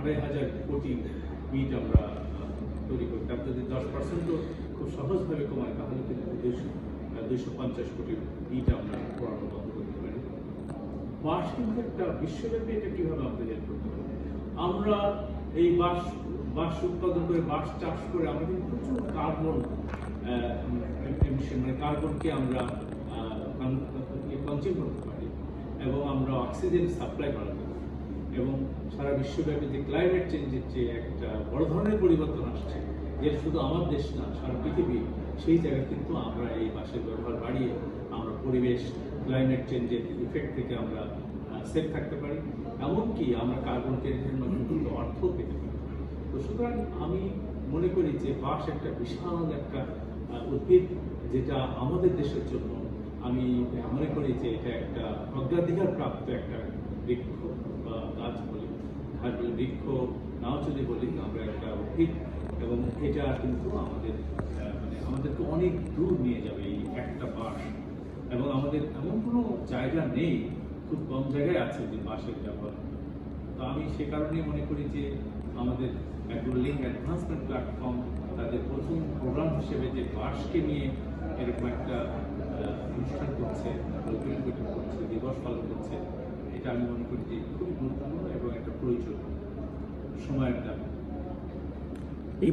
আড়াই হাজার কোটি ইট আমরা তৈরি করি। তার যদি দশ পার্সেন্টও খুব সহজভাবে কমায়, তাহলে কিন্তু দুইশো দুইশো পঞ্চাশ কোটি ইট আমরা পোড়ানো বন্ধ করতে পারি। বাঁশ কিন্তু একটা বিশ্বব্যাপী এটা কীভাবে আমাদের হেল্প করতে পারে? আমরা এই বাঁশ বাঁশ উৎপাদন করে, বাঁশ চাষ করে আমরা কিন্তু প্রচুর কার্বন মানে কার্বনকে আমরা কনজিউম করতে পারি এবং আমরা অক্সিজেন সাপ্লাই করাতে পারি। এবং সারা বিশ্বব্যাপী যে ক্লাইমেট চেঞ্জের যে একটা বড় ধরনের পরিবর্তন আসছে যে শুধু আমার দেশ না, সারা পৃথিবী, সেই জায়গায় কিন্তু আমরা এই বাসের ব্যবহার বাড়িয়ে আমরা পরিবেশ ক্লাইমেট চেঞ্জের ইফেক্ট থেকে আমরা সেফ থাকতে পারি। এমনকি আমরা কার্বন ক্রেডিটের মাধ্যমে কিন্তু অর্থ পেতে পারি। তো সুতরাং আমি মনে করি যে বাস একটা বিশাল একটা উদ্ভিদ যেটা আমাদের দেশের জন্য, আমি মনে করি যে এটা একটা অগ্রাধিকার প্রাপ্ত একটা বৃক্ষ বা গাছ বলি। বলি বৃক্ষ নাও যদি বলি, আমরা একটা উদ্ভিদ এবং এটা কিন্তু আমাদের মানে আমাদেরকে অনেক দূর নিয়ে যাবে এই একটা বাঁশ। এবং আমাদের এমন কোনো জায়গা নেই, খুব কম জায়গায় আছে যে বাঁশের ব্যবহার। তো আমি সে কারণেই মনে করি যে আমাদের লিঙ্ক অ্যাডভান্সমেন্ট প্ল্যাটফর্ম তাদের প্রথম প্রোগ্রাম হিসেবে যে বাসকে নিয়ে এরকম একটা অনুষ্ঠান করছে করছে, দিবস পালন করছে এটা আমি মনে করি যে খুবই গুরুত্বপূর্ণ এবং একটা প্রয়োজন সময়ের দাম এই